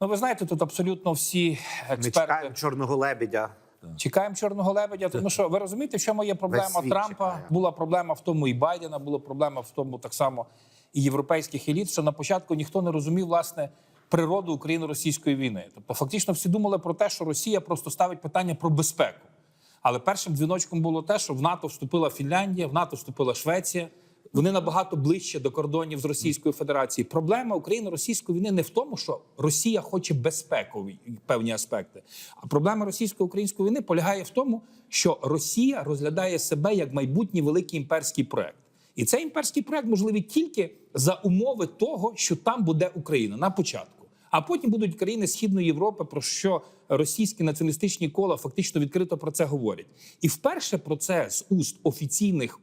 Ну, ви знаєте, тут абсолютно всі Ми експерти чекаємо чорного лебедя. чекаємо чорного лебедя. Тому що ви розумієте, в чому є проблема Трампа? чекає. Була проблема в тому, і Байдена була проблема в тому так само і європейських еліт, що на початку ніхто не розумів власне природу україно-російської війни. Тобто, фактично, всі думали про те, що Росія просто ставить питання про безпеку. Але першим дзвіночком було те, що в НАТО вступила Фінляндія, в НАТО вступила Швеція. Вони набагато ближче до кордонів з Російською Федерацією. Проблема україно-російської війни не в тому, що Росія хоче безпекові певні аспекти. А проблема російсько-української війни полягає в тому, що Росія розглядає себе як майбутній великий імперський проект. І цей імперський проект можливий тільки за умови того, що там буде Україна на початку. А потім будуть країни Східної Європи, про що російські націоналістичні кола фактично відкрито про це говорять. І вперше про це з уст офіційних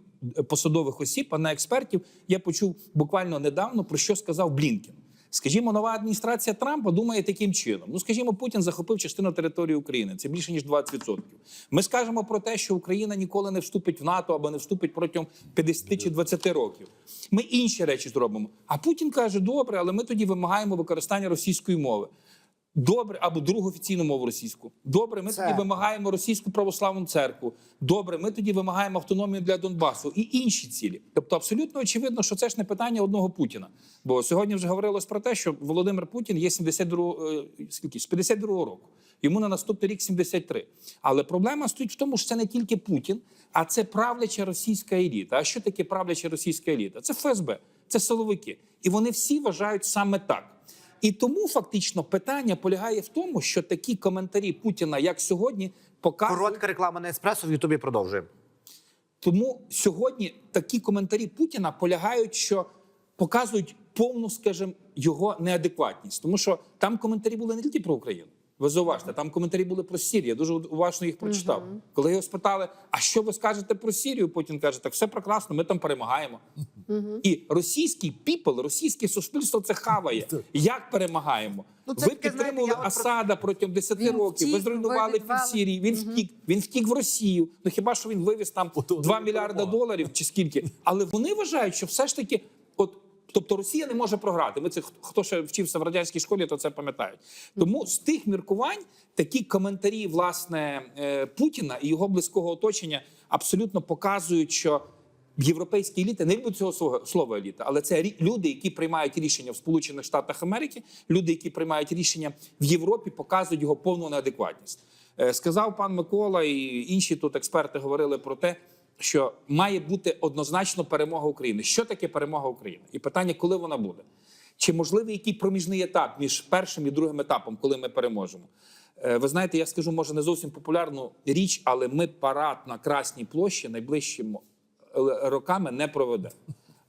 посадових осіб, а не експертів, я почув буквально недавно про що сказав Блінкен. Скажімо, нова адміністрація Трампа думає таким чином. Ну, скажімо, Путін захопив частину території України. Це більше ніж 20%. Ми скажемо про те, що Україна ніколи не вступить в НАТО або не вступить протягом 50 чи 20 років. Ми інші речі зробимо. А Путін каже: добре, але ми тоді вимагаємо використання російської мови. Добре, або другу офіційну мову російську. Добре, ми Це- тоді вимагаємо російську православну церкву. Добре, ми тоді вимагаємо автономію для Донбасу і інші цілі. Тобто, абсолютно очевидно, що це ж не питання одного Путіна. Бо сьогодні вже говорилось про те, що Володимир Путін є 72 е, скільки з 52 року. Йому на наступний рік 73. Але проблема стоїть в тому, що це не тільки Путін, а це правляча російська еліта. А що таке правляча російська еліта? Це ФСБ, це силовики. І вони всі вважають саме так. І тому фактично питання полягає в тому, що такі коментарі Путіна, як сьогодні, показують. Коротка реклама на еспресо в Ютубі продовжує. Тому сьогодні такі коментарі Путіна полягають, що показують повну, скажімо, його неадекватність. Тому що там коментарі були не тільки про Україну. Ви зауважте, там коментарі були про Сірію. Я дуже уважно їх прочитав. Коли його спитали, а що ви скажете про Сірію? Путін каже, так все прекрасно, ми там перемагаємо. І російський піпл, російське суспільство це хаває. Як перемагаємо? Ну, це ви таке, підтримували я от про- протягом 10 Він років. ви зруйнували ви пів. Сірії. Він втік. Він втік в Росію. Ну хіба що він вивіз там 2 мільярда доларів чи скільки? Але вони вважають, що все ж таки. Тобто Росія не може програти. Ми це хто ще вчився в радянській школі, то це пам'ятають. Тому з тих міркувань такі коментарі власне е, Путіна і його близького оточення абсолютно показують, що європейські еліти не люблять цього слова, еліта, але це люди, які приймають рішення в Сполучених Штатах Америки, люди, які приймають рішення в Європі, показують його повну неадекватність. Е, Сказав пан Микола, і інші тут експерти говорили про те, що має бути однозначно перемога України. Що таке перемога України? І питання, коли вона буде? Чи можливий який проміжний етап між першим і другим етапом, коли ми переможемо? Е, Ви знаєте, я скажу, може не зовсім популярну річ, але ми парад на Красній площі найближчим е, роками не проведемо.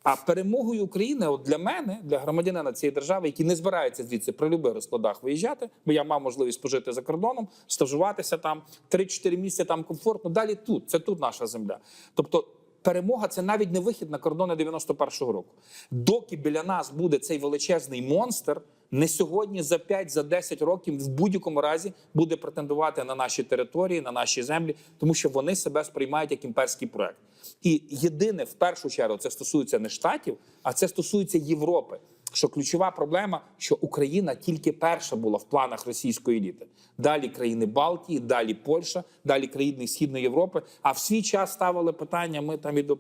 А перемогою України, от для мене, для громадянина цієї держави, який не збирається звідси при любих розкладах виїжджати, бо я мав можливість пожити за кордоном, стажуватися там 3-4 місяці там комфортно. Далі тут це тут наша земля. Тобто. Перемога це навіть не вихід на кордони 91-го року. Доки біля нас буде цей величезний монстр, не сьогодні, за 5, за 10 років в будь-якому разі буде претендувати на наші території, на наші землі, тому що вони себе сприймають як імперський проект. І єдине в першу чергу це стосується не штатів, а це стосується Європи. Що ключова проблема, що Україна тільки перша була в планах російської еліти. Далі країни Балтії, далі Польща, далі країни Східної Європи. А в свій час ставили питання: ми там і до,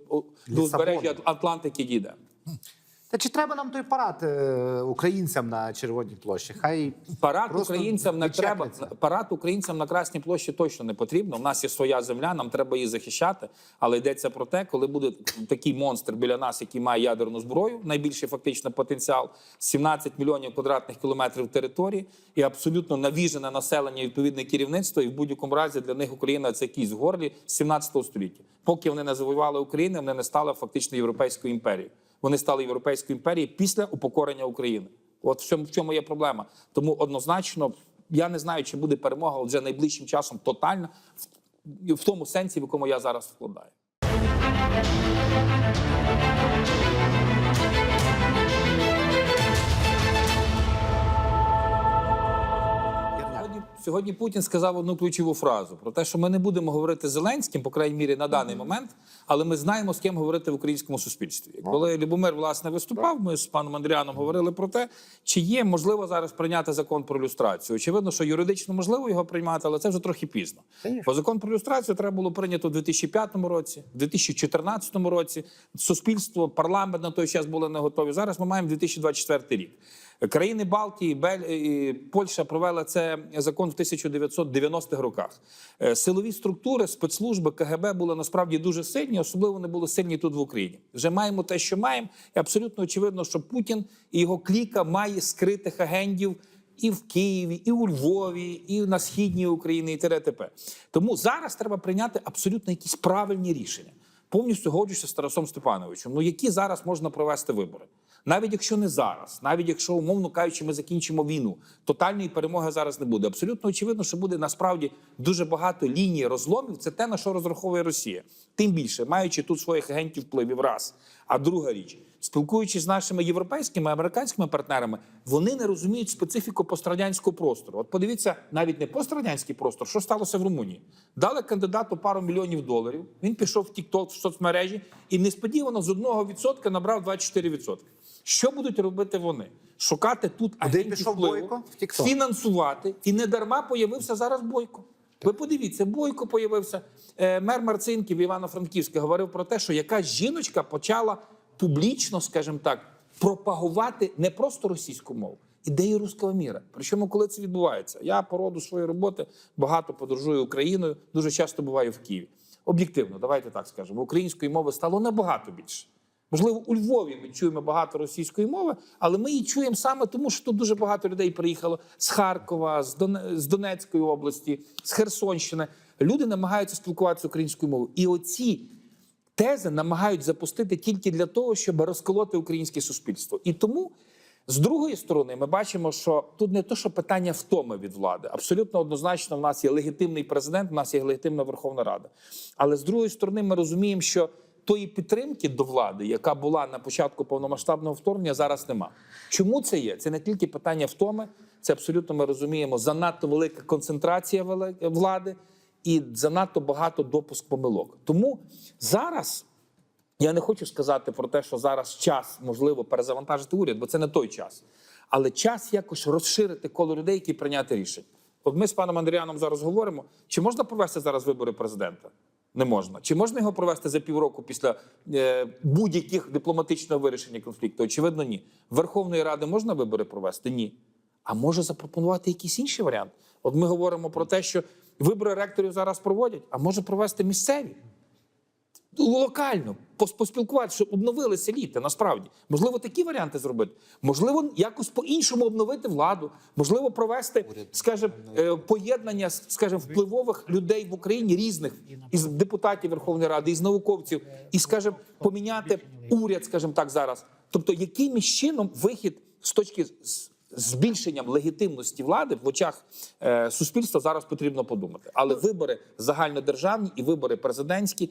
до узбережжя Атлантики дійдемо. Та чи треба нам той парад е, українцям на Червоній площі? Хай Парад українцям не треба парад українцям на Красній площі точно не потрібно. У нас є своя земля, нам треба її захищати. Але йдеться про те, коли буде такий монстр біля нас, який має ядерну зброю, найбільший фактично потенціал 17 мільйонів квадратних кілометрів території і абсолютно навіжене населення, відповідне керівництво. І в будь-якому разі для них Україна це в горлі з 17 століття. Поки вони не завоювали Україну, вони не стали фактично європейською імперією. Вони стали європейською імперією після упокорення України. От в чому, в чому є проблема. Тому однозначно я не знаю, чи буде перемога вже найближчим часом тотальна в, тому сенсі, в якому я зараз вкладаю. Сьогодні, Путін сказав одну ключову фразу про те, що ми не будемо говорити з Зеленським, по крайній мірі на даний момент, але ми знаємо, з ким говорити в українському суспільстві. Коли Любомир власне виступав, ми з паном Андріаном говорили про те, чи є можливо зараз прийняти закон про люстрацію. Очевидно, що юридично можливо його приймати, але це вже трохи пізно. Бо закон про люстрацію треба було прийнято у 2005 році, в 2014 році. Суспільство, парламент на той час були не готові. Зараз ми маємо 2024 рік. Країни Балтії, Бель... Польща провели це закон в 1990-х роках. Е, Силові структури, спецслужби КГБ були насправді дуже сильні, особливо вони були сильні тут в Україні. Вже маємо те, що маємо, і абсолютно очевидно, що Путін і його кліка має скритих агентів і в Києві, і у Львові, і на східній Україні, і т.д. Тому зараз треба прийняти абсолютно якісь правильні рішення. Повністю годжуся з Тарасом Степановичем. Ну які зараз можна провести вибори? Навіть якщо не зараз, навіть якщо, умовно кажучи, ми закінчимо війну, тотальної перемоги зараз не буде. Абсолютно очевидно, що буде насправді дуже багато ліній розломів. Це те, на що розраховує Росія. Тим більше, маючи тут своїх агентів впливів, раз. А друга річ, спілкуючись з нашими європейськими американськими партнерами, вони не розуміють специфіку пострадянського простору. От подивіться, навіть не пострадянський простор, що сталося в Румунії. Дали кандидату пару мільйонів доларів. Він пішов в TikTok, в соцмережі і несподівано з одного відсотка набрав 24%. Що будуть робити вони? Шукати тут агентів впливу, Бойко? Фінансувати, і не дарма появився зараз Бойко. Ви подивіться, Бойко появився. Е, Мер Марцинків Івано-Франківський говорив про те, що якась жіночка почала публічно, скажімо так, пропагувати не просто російську мову, ідею руського міра. Причому, коли це відбувається, я по роду своєї роботи багато подорожую Україною, дуже часто буваю в Києві. Об'єктивно, давайте так скажемо, української мови стало набагато більше. Можливо, у Львові ми чуємо багато російської мови, але ми її чуємо саме тому, що тут дуже багато людей приїхало з Харкова, з, Дон... з Донецької області, з Херсонщини. Люди намагаються спілкуватися українською мовою. І оці тези намагають запустити тільки для того, щоб розколоти українське суспільство. І тому, з другої сторони, ми бачимо, що тут не то, що питання втоми від влади. Абсолютно однозначно, в нас є легітимний президент, в нас є легітимна Верховна Рада. Але з другої сторони, ми розуміємо, що тої підтримки до влади, яка була на початку повномасштабного вторгнення, зараз нема. Чому це є? Це не тільки питання втоми, це абсолютно ми розуміємо занадто велика концентрація влади і занадто багато допуск помилок. Тому зараз я не хочу сказати про те, що зараз час можливо перезавантажити уряд, бо це не той час. Але час якось розширити коло людей, які прийняти рішення. От ми з паном Андріаном зараз говоримо: чи можна провести зараз вибори президента? Не можна. Чи можна його провести за півроку після е, будь-яких дипломатичного вирішення конфлікту? Очевидно, ні. Верховної Ради можна вибори провести? Ні. А може запропонувати якийсь інший варіант? От ми говоримо про те, що вибори ректорів зараз проводять, а може провести місцеві локально поспілкуватися, щоб обновилися еліти. Насправді можливо такі варіанти зробити. Можливо, якось по-іншому обновити владу. Можливо, провести, скажімо, е, поєднання, скажімо, впливових людей в Україні різних із депутатів Верховної Ради, із науковців, і скажімо, поміняти уряд, скажімо так, зараз. Тобто, яким чином вихід з точки збільшенням легітимності влади в очах е, суспільства зараз потрібно подумати. Але вибори загальнодержавні і вибори президентські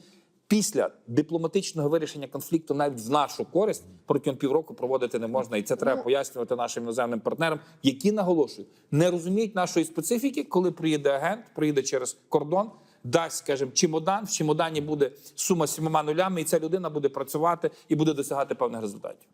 після дипломатичного вирішення конфлікту навіть в нашу користь протягом півроку проводити не можна, і це треба пояснювати нашим іноземним партнерам, які наголошую, не розуміють нашої специфіки, коли приїде агент, приїде через кордон. Дасть, скажімо, чемодан, в чемодані буде сума сімома нулями, і ця людина буде працювати і буде досягати певних результатів.